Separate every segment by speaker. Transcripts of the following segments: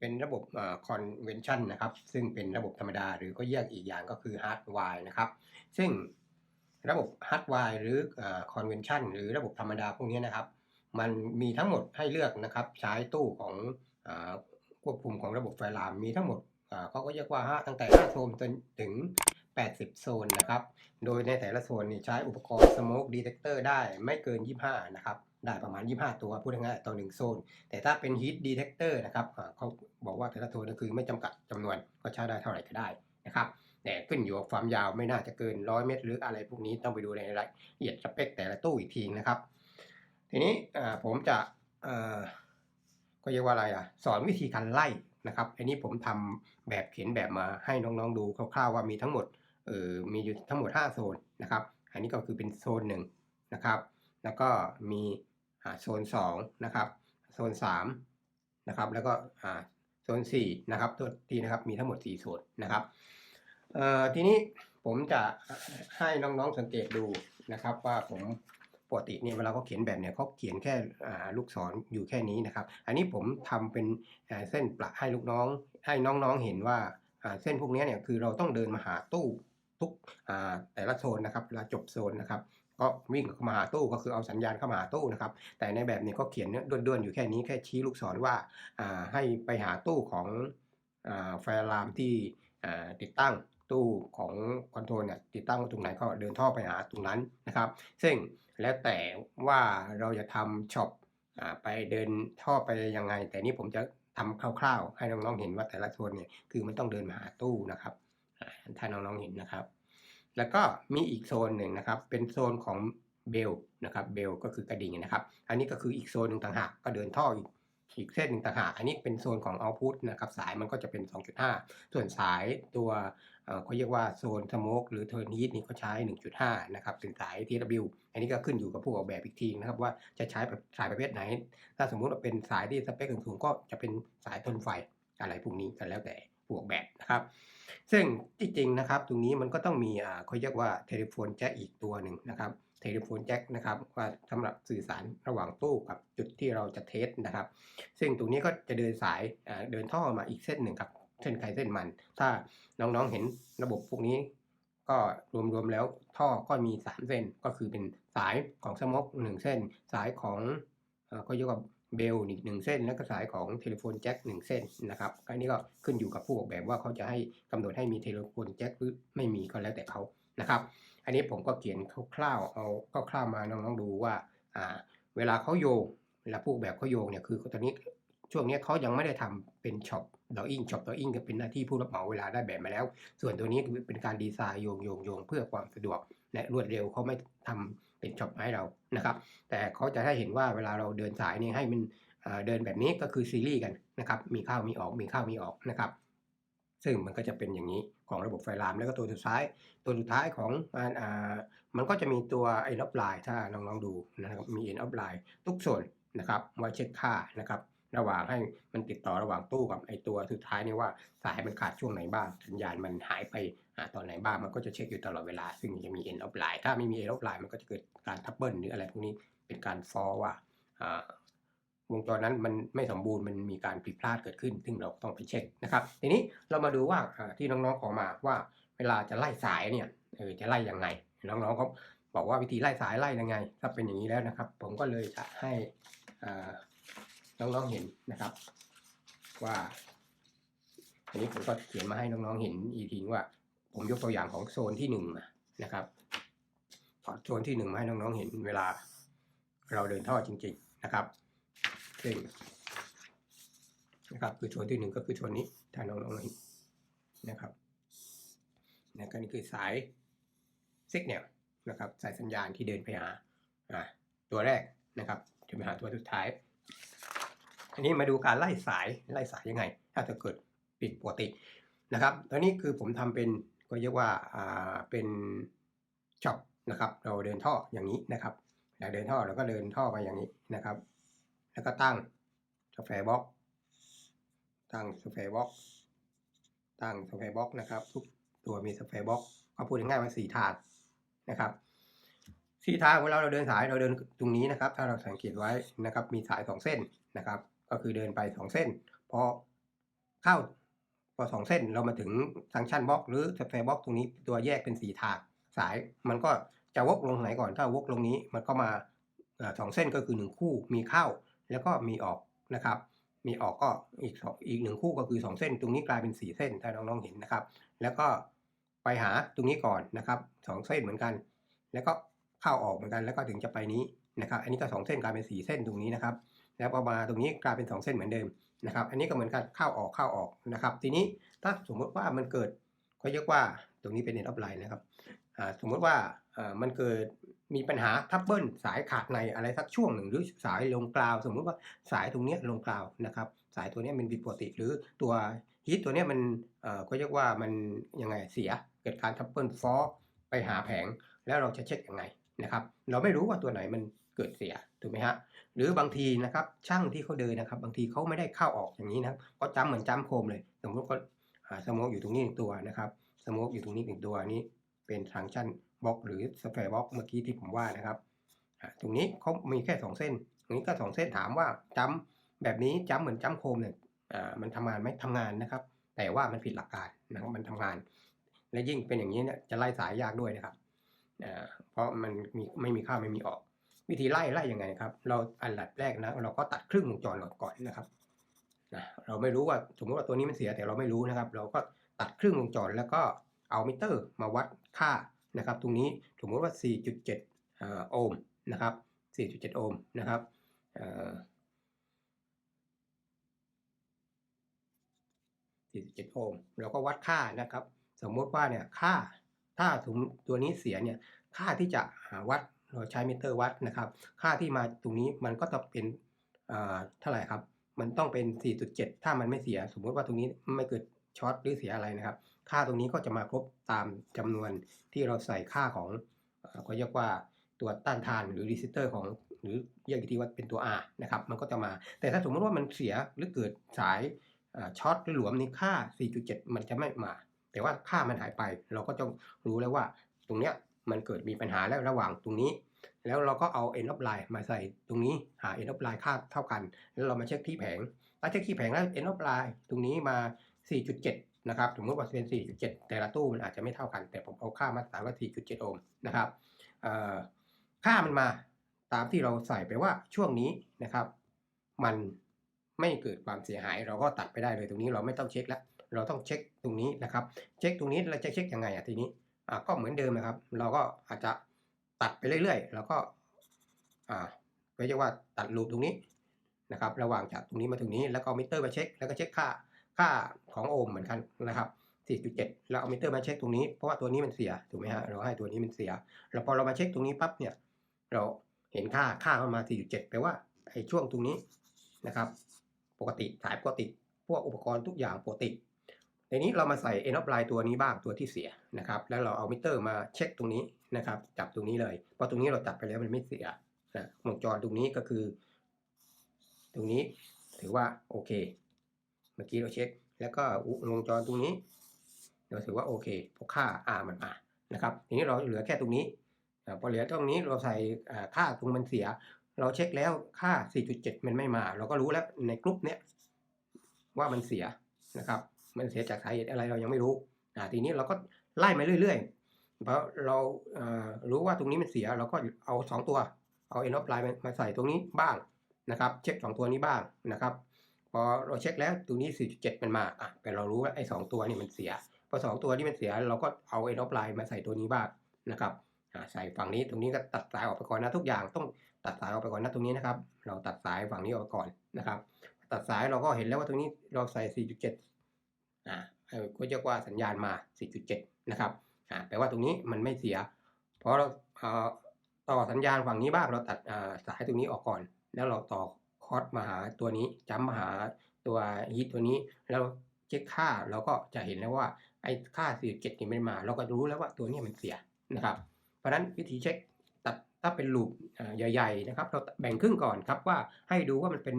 Speaker 1: เป็นระบบคอนเวนชันนะครับซึ่งเป็นระบบธรรมดาหรือก็แยกอีกอย่างก็คือฮาร์ดไวร์นะครับซึ่งระบบฮาร์ดไวร์หรือคอนเวนชันหรือระบบธรรมดาพวกนี้นะครับ มันมีทั้งหมดให้เลือกนะครับ ใช้ตู้ของควบคุมของระบบไฟลามมีทั้งหมดเขาก็เรียกว่าตั้งแต่5โทมจนถึง 80 โซนนะครับ โดยในแต่ละโซนนี่ใช้อุปกรณ์ smoke detector ได้ไม่เกิน 25 นะครับ ได้ประมาณ 25 ตัวพูดง่ายๆต่อ 1 โซน แต่ถ้าเป็น heat detector นะครับเขาบอกว่าแต่ละโซนก็คือไม่จำกัดจำนวนก็ใช้ได้เท่าไหร่ก็ได้นะครับแต่ขึ้นอยู่กับความยาวไม่น่าจะเกิน 100 เมตร หรืออะไรพวกนี้ต้องไปดูในรายละเอียดสเปคแต่ละตู้อีกทีนะครับ ทีนี้ผมจะก็เรียกว่าอะไรอะสอนวิธีการไล่นะครับ อันนี้ผมทำแบบเขียนแบบมาให้น้องๆดูคร่าวๆว่ามีทั้งหมด เออมีอยู่ทั้งหมด 5 โซนนะครับ อันนี้ก็คือเป็นโซนหนึ่งนะครับ แล้วก็มีโซน2นะครับ โซน3นะครับ แล้วก็โซน4นะครับ ตัวทีนะครับ มีทั้งหมด 4 โซนนะครับทีนี้ผมจะให้น้องๆสังเกตดูนะครับ ว่าผมปกติเนี่ยเวลาเขาเขียนแบบเนี่ยเขาเขียนแค่ลูกศรอยู่แค่นี้นะครับ อันนี้ผมทำเป็นเส้นประให้ลูกน้อง ให้น้องๆเห็นว่าเส้นพวกนี้เนี่ยคือเราต้องเดินมาหาตู้ ทุกแต่ละโซนนะครับเวลาจบโซนนะครับก็วิ่งเข้ามาหาตู้ก็คือเอาสัญญาณเข้ามาหาตู้นะครับแต่ในแบบนี้ก็เขียนเนด้วนๆอยู่แค่นี้แค่ชี้ลูกศรว่าให้ไปหาตู้ของไฟลามที่ติดตั้งตู้ของคอนโทรลเนี่ยติดตั้งตรงไหนก็เดินท่อไปหาตรงนั้นนะครับ ซึ่งแล้วแต่ว่าเราจะทำช็อปไปเดินท่อไปยังไง แต่นี่ผมจะทำคร่าวๆ ให้น้องๆเห็นว่าแต่ละโซนเนี่ยคือมันต้องเดินมาหาตู้นะครับ ถ้าน้องๆเห็นนะครับ แล้วก็มีอีกโซนหนึ่งนะครับ เป็นโซนของเบลนะครับ เบลก็คือกระดิ่งนะครับ อันนี้ก็คืออีกโซนหนึ่งต่างหากก็เดินท่ออีกอีกเส้นหนึ่งต่างหากอันนี้เป็นโซนของ output นะครับ สายมันก็จะเป็น 2.5 ส่วนสายตัวเขาเรียกว่าโซนสโมกหรือเทอร์นีทนี่ก็ใช้ 1.5 นะครับเป็นสาย TW อันนี้ก็ขึ้นอยู่กับผู้ออกแบบอีกทีนะครับ ว่าจะใช้แบบสายประเภทไหน ถ้าสมมุติว่าเป็นสายที่สเปคสูงๆก็จะเป็นสายทนไฟอะไรพวกนี้กันแล้วแต่ผู้ออกแบบนะครับ ซึ่งที่จริงนะครับตรงนี้มันก็ต้องมีอ่าเขาเรียกว่าเทเลโฟนแจ็คอีกตัวหนึ่งนะครับเทเลโฟนแจ็คนะครับว่าสำหรับสื่อสารระหว่างตู้กับจุดที่เราจะเทสนะครับ ซึ่งตรงนี้ก็จะเดินสายอ่าเดินท่อมาอีกเส้นหนึ่งครับเส้นใครเส้นมัน ถ้าน้องๆเห็นระบบพวกนี้ ก็รวมๆแล้วท่อก็มี 3 เส้นก็คือเป็นสายของสมอกหนึ่งเส้น สายของเอ่อก็เรียกว่า เบลอีกหนึ่งเส้น แล้วก็สายของเทเลโฟนแจ็คหนึ่งเส้นนะครับอันนี้ก็ขึ้นอยู่กับผู้ออกแบบว่าเขาจะให้กำหนดให้มีเทเลโฟนแจ็คหรือไม่มีก็แล้วแต่เขานะครับ อันนี้ผมก็เขียนคร่าวๆเอาคร่าวๆมาน้องๆดูว่าอ่าเวลาเขาโยงเวลาผู้ออกแบบเขาโยงเนี่ยคือตอนนี้ช่วงนี้เขายังไม่ได้ทำเป็นช็อปดออิงช็อปดออิงก็เป็นหน้าที่ผู้รับเหมาเวลาได้แบบมาแล้ว ส่วนตัวนี้เป็นการดีไซน์โยงโยงโยงเพื่อความสะดวกและรวดเร็วเขาไม่ทำ เป็นช็อปให้เรานะครับ แต่เขาจะให้เห็นว่าเวลาเราเดินสายนี่ให้มันเดินแบบนี้ก็คือซีรีส์กันนะครับ มีเข้ามีออกมีเข้ามีออกนะครับ ซึ่งมันก็จะเป็นอย่างนี้ของระบบไฟลามแล้วก็ตัวสุดท้าย ตัวสุดท้ายของมันอ่ามันก็จะมีตัวไอ้ล็อบไลน์ถ้าน้องๆดูนะครับมีเอ็นออฟไลน์ทุกส่วนนะครับไว้เช็คค่านะครับระหว่างให้มันติดต่อระหว่างตู้กับไอ้ตัวสุดท้ายนี่ว่าสายมันขาดช่วงไหนบ้างสัญญาณมันหายไป ตอนไหนบ้างมันก็จะเช็คอยู่ตลอดเวลา ซึ่งจะมี end of line ถ้าไม่มี end of line มันก็จะเกิดการทับเบิลหรืออะไรพวกนี้เป็นการฟอว่าวงจรนั้นมันไม่สมบูรณ์มันมีการผิดพลาดเกิดขึ้น ซึ่งเราต้องไปเช็คนะครับ ทีนี้เรามาดูว่าที่น้องๆขอมาว่าเวลาจะไล่สายเนี่ยเออจะไล่ยังไง น้องๆเขาบอกว่าวิธีไล่สายไล่ยังไง ถ้าเป็นอย่างนี้แล้วนะครับ ผมก็เลยจะให้น้องๆเห็นนะครับ ว่าอันนี้ผมก็เขียนมาให้น้องๆเห็นอีกทีว่า ผมยกตัวอย่างของโซนที่หนึ่งนะครับถอดโซนที่หนึ่งมาให้น้องๆเห็นเวลา เราเดินท่อจริง ๆนะครับซึ่งนะครับคือโซนที่หนึ่งก็คือโซนนี้ถ้าน้องๆเห็นนะครับนะก็นี่คือสายซิกเนลนะครับสายสัญญาณที่เดินไปหาอ่าตัวแรกนะครับจะไปหาตัวสุดท้าย อันนี้มาดูการไล่สายไล่สายยังไง ถ้าจะเกิดผิดปกตินะครับตอนนี้คือผมทำเป็น ก็เรียกว่าเป็นช็อปนะครับเราเดินท่ออย่างนี้นะครับเราเดินท่อเราก็เดินท่อไปอย่างนี้นะครับ แล้วก็ตั้งสแฟร์บ็อกตั้งสแฟร์บ็อกตั้งสแฟร์บ็อกนะครับทุกตัวมีสแฟร์บ็อกเขาพูดง่ายๆว่าสี่ทางนะครับสี่ทางเวลาเราเดินสายเราเดินตรงนี้นะครับ ถ้าเราสังเกตไว้นะครับ มีสายสองเส้นนะครับ ก็คือเดินไปสองเส้นพอเข้า พอสองเส้นเรามาถึงฟังก์ชันบล็อกหรือสแควร์บล็อกตรงนี้ตัวแยกเป็นสีถากสาย มันก็จะวกลงไหนก่อนถ้าวกลงนี้มันก็มาสองเส้นก็คือหนึ่งคู่มีเข้าแล้วก็มีออกนะครับ มีออกก็อีกสองอีกหนึ่งคู่ก็คือสองเส้น ตรงนี้กลายเป็นสี่เส้นถ้าน้องๆเห็นนะครับ แล้วก็ไปหาตรงนี้ก่อนนะครับสองเส้นเหมือนกัน แล้วก็เข้าออกเหมือนกันแล้วก็ถึงจะไปนี้นะครับ อันนี้ก็สองเส้นกลายเป็นสี่เส้นตรงนี้นะครับ แล้วพอมาตรงนี้กลายเป็นสองเส้นเหมือนเดิมนะครับ อันนี้ก็เหมือนกันเข้าออกเข้าออกนะครับ ทีนี้ถ้าสมมติว่ามันเกิดเขาเรียกว่าตรงนี้เป็นเน็ตออฟไลน์นะครับสมมติว่ามันเกิดมีปัญหาทับเบิลสายขาดในอะไรสักช่วงหนึ่งหรือสายลงกราว สมมุติว่าสายตรงนี้ลงกราวนะครับ สายตัวนี้มันผิดปกติหรือตัวฮีทตัวนี้มันเอ่อเขาเรียกว่ามันยังไงเสียเกิดการทับเบิลฟอไปหาแผงแล้วเราจะเช็คยังไง นะครับ เราไม่รู้ว่าตัวไหนมันเกิดเสียถูกไหมฮะหรือบางทีนะครับช่างที่เขาเดินนะครับ บางทีเขาไม่ได้เข้าออกอย่างนี้นะก็จำเหมือนจำโคมเลย สมมติก็สโมกอยู่ตรงนี้หนึ่งตัวนะครับสโมกอยู่ตรงนี้หนึ่งตัวนี้ เป็นฟังชันบล็อกหรือสแควร์บล็อกเมื่อกี้ที่ผมว่านะครับตรงนี้เขามีแค่สองเส้น ตรงนี้ก็สองเส้นถามว่าจำแบบนี้จำเหมือนจำโคมเนี่ยมันทำงานไหมทำงานนะครับ แต่ว่ามันผิดหลักการนะครับมันทำงาน และยิ่งเป็นอย่างนี้เนี่ยจะไล่สายยากด้วยนะครับ อ่าเพราะมันมีไม่มีเข้าไม่มีออก วิธีไล่ไล่ยังไงครับ เราอันดับแรกนะเราก็ตัดครึ่งวงจรก่อนนะครับนะเราไม่รู้ว่าสมมติว่าตัวนี้มันเสียแต่เราไม่รู้นะครับ เราก็ตัดครึ่งวงจรแล้วก็เอามิเตอร์มาวัดค่านะครับ ตรงนี้สมมติว่า 4.7เอ่อโอห์มนะครับ 4.7 โอห์มนะครับเอ่อ4.7โอห์มเราก็วัดค่านะครับ สมมติว่าเนี่ยค่า ถ้าถุงตัวนี้เสียเนี่ยค่าที่จะหาวัดเราใช้มิเตอร์วัดนะครับ ค่าที่มาตรงนี้มันก็จะเป็นเท่าไหร่ครับ มันต้องเป็น 4.7 ถ้ามันไม่เสีย สมมติว่าตรงนี้ไม่เกิดช็อตหรือเสียอะไรนะครับ ค่าตรงนี้ก็จะมาครบตามจำนวนที่เราใส่ค่าของเอ่อก็เรียกว่าตัวต้านทานหรือรีสิสเตอร์ของหรือเรียกอีกทีว่าเป็นตัว R นะครับ มันก็จะมา แต่ถ้าสมมติว่ามันเสียหรือเกิดสายช็อตหรือหลวมนี่ค่า 4.7 มันจะไม่มา แต่ว่าค่ามันหายไป เราก็ต้องรู้แล้วว่าตรงเนี้ยมันเกิดมีปัญหาแล้วระหว่างตรงนี้ แล้วเราก็เอา end of line มาใส่ตรงนี้หา end of line ค่าเท่ากัน แล้วเรามาเช็คที่แผงถ้าเช็คที่แผงแล้ว end of line ตรงนี้มา 4.7 นะครับสมมติว่าเป็น 4.7 แต่ละตู้มันอาจจะไม่เท่ากัน แต่ผมเอาค่ามาตรฐานว่า 4.7 โอห์มนะครับค่ามันมาตามที่เราใส่ไปว่าช่วงนี้นะครับ มันไม่เกิดความเสียหาย เราก็ตัดไปได้เลยตรงนี้เราไม่ต้องเช็คแล้ว เราต้องเช็คตรงนี้นะครับ เช็คตรงนี้เราจะเช็คยังไงอะทีนี้อ่าก็เหมือนเดิมนะครับ เราก็อาจจะตัดไปเรื่อยๆ แล้วก็อ่าเรียกว่าตัดลูปตรงนี้นะครับ ระหว่างจากตรงนี้มาถึงนี้แล้วก็เอามิเตอร์มาเช็ค แล้วก็เช็คค่าค่าของโอห์มเหมือนกันนะครับ4.7แล้วเอามิเตอร์มาเช็คตรงนี้ เพราะว่าตัวนี้มันเสีย ถูกไหมฮะ เราให้ตัวนี้มันเสียแล้วพอเรามาเช็คตรงนี้ปั๊บเนี่ย เราเห็นค่า ค่ามันมา 4.7 แปลว่าไอ้ช่วงตรงนี้นะครับ ปกติ สายปกติ พวกอุปกรณ์ทุกอย่างปกติ ในนี้เรามาใส่ end of line ตัวนี้บ้างตัวที่เสียนะครับ แล้วเราเอามิเตอร์มาเช็คตรงนี้นะครับ จับตรงนี้เลยเพราะตรงนี้เราจับไปแล้วมันไม่เสียนะวงจรตรงนี้ก็คือ ตรงนี้ถือว่าโอเค เมื่อกี้เราเช็ค แล้วก็วงจรตรงนี้ เราถือว่าโอเคพราะค่า R มันมานะครับ ทีนี้เราเหลือแค่ตรงนี้พอเหลือตรงนี้เราใส่ค่าตรงมันเสีย เราเช็คแล้วค่า 4.7 มันไม่มา เราก็รู้แล้วในกลุ่มเนี้ยว่ามันเสียนะครับ มันเสียจากสาเหตุอะไรเรายังไม่รู้อ่าทีนี้เราก็ไล่มาเรื่อยๆเพราะเราเรู้ว่าตรงนี้มันเสียเราก็เอา 2 ตัว เอา end of line มามาใส่ตรงนี้บ้างนะครับ เช็ค 2 ตัวนี้บ้างนะครับ พอเราเช็คแล้วตรงนี้ 4.7 มันมาอะแต่เรารู้ว่าไอ้สองตัวนี่มันเสียพอสองตัวนี้มันเสียเราก็เอา end of line มาใส่ตัวนี้บ้างนะครับใส่ฝั่งนี้ตรงนี้ก็ตัดสายออกไปก่อนนะทุกอย่างต้องตัดสายออกไปก่อนนะตรงนี้นะครับ เราตัดสายฝั่งนี้ออกก่อนนะครับ ตัดสายเราก็เห็นแล้วว่าตรงนี้เราใส่4.7 อ่าก็เรียกว่าสัญญาณมา 4.7 นะครับอ่าแปลว่าตรงนี้มันไม่เสีย เพราะเราเต่อสัญญาณฝั่งนี้บ้างเราตัดสายตรงนี้ออกก่อน แล้วเราต่อคอร์สมาหาตัวนี้จัมาหาตัวฮีทตัวนี้แล้วเช็คค่าเราก็จะเห็นแล้วว่าไอ้ค่า 4.7นี่ไม่มา เราก็รู้แล้วว่าตัวนี้มันเสียนะครับ เพราะฉะนั้นวิธีเช็คตัดถ้าเป็นลูปใหญ่ ๆ นะครับ เราแบ่งครึ่งก่อนครับว่าให้ดูว่ามันเป็น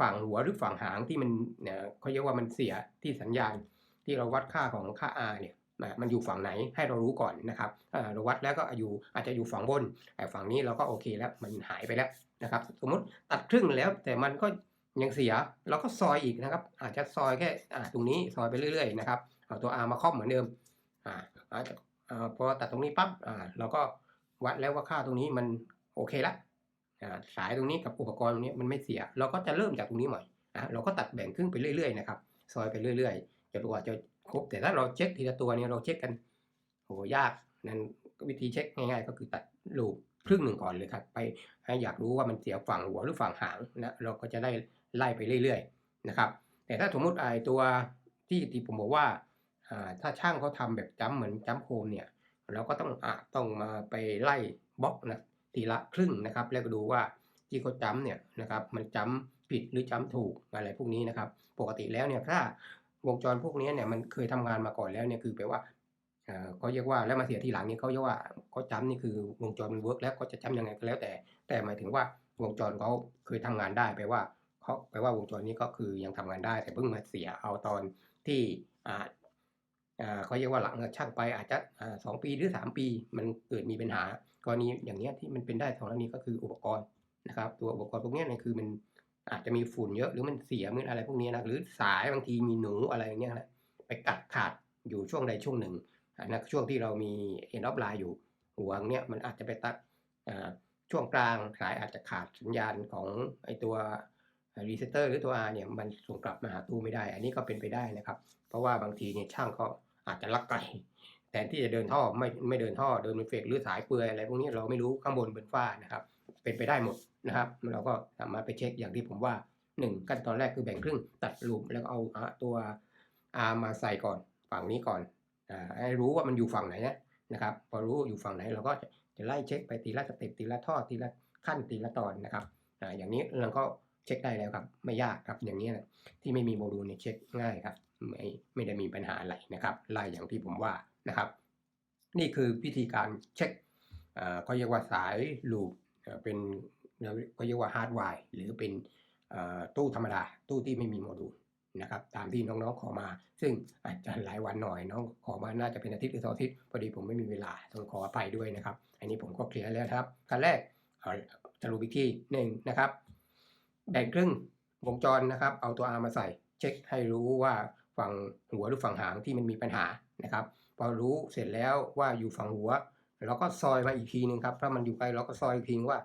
Speaker 1: ฝั่งหัวหรือฝั่งหางที่มันเนี่ยเขาเรียกว่ามันเสียที่สัญญาณ ที่เราวัดค่าของค่า R เนี่ยมันอยู่ฝั่งไหนให้เรารู้ก่อนนะครับเราวัดแล้วก็อยู่อาจจะอยู่ฝั่งบนแต่ฝั่งนี้เราก็โอเคแล้วมันหายไปแล้วนะครับสมมติตัดครึ่งแล้วแต่มันก็ยังเสียเราก็ซอยอีกนะครับ อาจจะซอยแค่ตรงนี้ซอยไปเรื่อยๆนะครับเอาตัว R มาครอบเหมือนเดิมอาอาจจะอ่าพอตัดตรงนี้ปั๊บเราก็วัดแล้วว่าค่าตรงนี้มันโอเคและอ่า สายตรงนี้กับอุปกรณ์ตรงนี้มันไม่เสีย เราก็จะเริ่มจากตรงนี้ใหม่นะเราก็ตัดแบ่งครึ่งไปเรื่อยๆนะครับซอยไปเรื่อยๆจนกว่าจะครบแต่ถ้าเราเช็คทีละตัวเนี่ยเราเช็คกันโหยากนั่นวิธีเช็คง่ายๆ ก็คือตัดลูปครึ่งหนึ่งก่อนเลยครับ ไปให้อยากรู้ว่ามันเสียฝั่งหัวหรือฝั่งหางนะเราก็จะได้ไล่ไปเรื่อยๆนะครับแต่ถ้าสมมติไอ้ตัวที่ที่ผมบอกว่าถ้าช่างเขาทำแบบจ้ำเหมือนจ้ำโคมเนี่ยเราก็ต้องอต้องมาไปไล่บล็อกนะ ทีละครึ่งนะครับ แล้วก็ดูว่าที่เขาจำเนี่ยนะครับมันจำผิดหรือจำถูกอะไรพวกนี้นะครับ ปกติแล้วเนี่ยถ้าวงจรพวกนี้เนี่ยมันเคยทำงานมาก่อนแล้วเนี่ยคือแปลว่าเขาเรียกว่าแล้วมาเสียทีหลังเนี่ยเขาเรียกว่าเขาจำนี่คือวงจรมันเวิร์กแล้วเขาจะจำยังไงก็แล้วแต่ แต่หมายถึงว่าวงจรเขาเคยทำงานได้แปลว่าเขาแปลว่าวงจรนี้ก็คือยังทำงานได้แต่เพิ่งมาเสียเอาตอนที่อ่า เขาเรียกว่าหลังจากช่างไปอาจจะสองปีหรือสามปี มันเกิดมีปัญหากรณีอย่างเนี้ยที่มันเป็นได้สองกรณีก็คืออุปกรณ์นะครับ ตัวอุปกรณ์พวกนี้เนี่ยคือมันอาจจะมีฝุ่นเยอะหรือมันเสียมันอะไรพวกนี้นะหรือสายบางทีมีหนูอะไรอย่างเงี้ยนะไปกัดขาดอยู่ช่วงใดช่วงหนึ่งนะช่วงที่เรามีเอ็นออฟไลน์อยู่หัวเนี้ยมันอาจจะไปตัดอ่าช่วงกลางสายอาจจะขาดสัญญาณของไอตัวรีเซตเตอร์หรือตัว R เนี่ยมันส่งกลับมาหาตู้ไม่ได้ อันนี้ก็เป็นไปได้นะครับ เพราะว่าบางทีเนี่ยช่างก็ อาจจะลักไก่แทนที่จะเดินท่อไม่ไม่เดินท่อเดินเป็นเฟกหรือสายเปลือยอะไรพวกนี้เราไม่รู้ข้างบนบนฟ้านะครับ เป็นไปได้หมดนะครับ เราก็สามารถไปเช็คอย่างที่ผมว่าหนึ่งขั้นตอนแรกคือแบ่งครึ่งตัดลูปแล้วก็เอาอะตัว R มาใส่ก่อนฝั่งนี้ก่อนอให้รู้ว่ามันอยู่ฝั่งไหนนะนะครับ พอรู้อยู่ฝั่งไหนเราก็จะไล่เช็คไปทีละสเต็ปทีละท่อทีละขั้นทีละตอนนะครับออย่างนี้เราก็เช็คได้แล้วครับ ไม่ยากครับอย่างนี้นะที่ไม่มีโมดูลเนี่ยเช็คง่ายครับ ไม่ไม่ได้มีปัญหาอะไรนะครับไล่อย่างที่ผมว่านะครับ นี่คือวิธีการเช็คอ่าก็เรียกว่าสายลูปเป็นก็เรียกว่าฮาร์ดไวร์หรือเป็นตู้ธรรมดา ตู้ที่ไม่มีโมดูลนะครับตามที่น้องๆขอมา ซึ่งอาจจะหลายวันหน่อยน้องขอมาน่าจะเป็นอาทิตย์หรือสองอาทิตย์พอดีผมไม่มีเวลาต้องขออภัยด้วยนะครับ อันนี้ผมก็เคลียร์แล้วครับขั้นแรกเอาสรุปอีกทีหนึ่งนะครับแบ่งครึ่งวงจรนะครับ เอาตัว R มาใส่ เช็คให้รู้ว่า ฝั่งหัวหรือฝั่งหางที่มันมีปัญหานะครับ พอรู้เสร็จแล้วว่าอยู่ฝั่งหัว เราก็ซอยมาอีกทีหนึ่งครับถ้ามันอยู่ไกลเราก็ซอยอีกทีว่า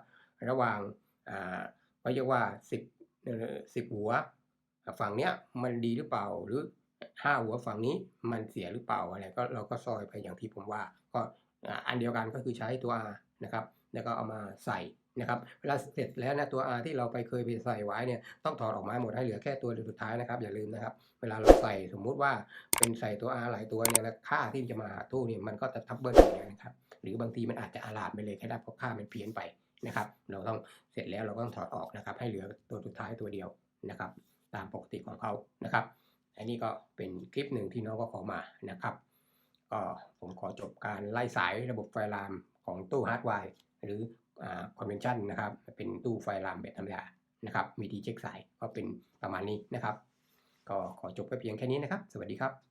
Speaker 1: ระหว่างอ่าเขาเรียกว่าสิบสิบหัว ฝั่งเนี้ยมันดีหรือเปล่าหรือห้าหัวฝั่งนี้มันเสียหรือเปล่าอะไรก็เราก็ซอยไปอย่างที่ผมว่า ก็อันเดียวกันก็คือใช้ตัว R นะครับ แล้วก็เอามาใส่ นะครับเวลาเสร็จแล้วนะตัว R ที่เราไปเคยไปใส่ไว้เนี่ยต้องถอดออกมาหมดให้เหลือแค่ตัวสุดท้ายนะครับ อย่าลืมนะครับ เวลาเราใส่สมมุติว่าเป็นใส่ตัว R หลายตัวเนี่ยนะค่าที่จะมาหาตู้เนี่ยมันก็จะทับเบิลอย่างเงี้ยนะครับหรือบางทีมันอาจจะอาลาดไปเลยแค่ได้เพราะค่ามันเพี้ยนไปนะครับ เราต้องเสร็จแล้วเราก็ต้องถอดออกนะครับ ให้เหลือตัวสุดท้ายตัวเดียวนะครับ ตามปกติของเขานะครับ อันนี้ก็เป็นคลิปหนึ่งที่น้องก็ขอมานะครับก็ผมขอจบการไล่สายระบบไฟลามของตู้ฮาร์ดไวร์หรือ คอนเวนชั่นนะครับ เป็นตู้ไฟลามแบบธรรมดานะครับมีดีเช็คสายก็เป็นประมาณนี้นะครับ ก็ขอจบไปเพียงแค่นี้นะครับ สวัสดีครับ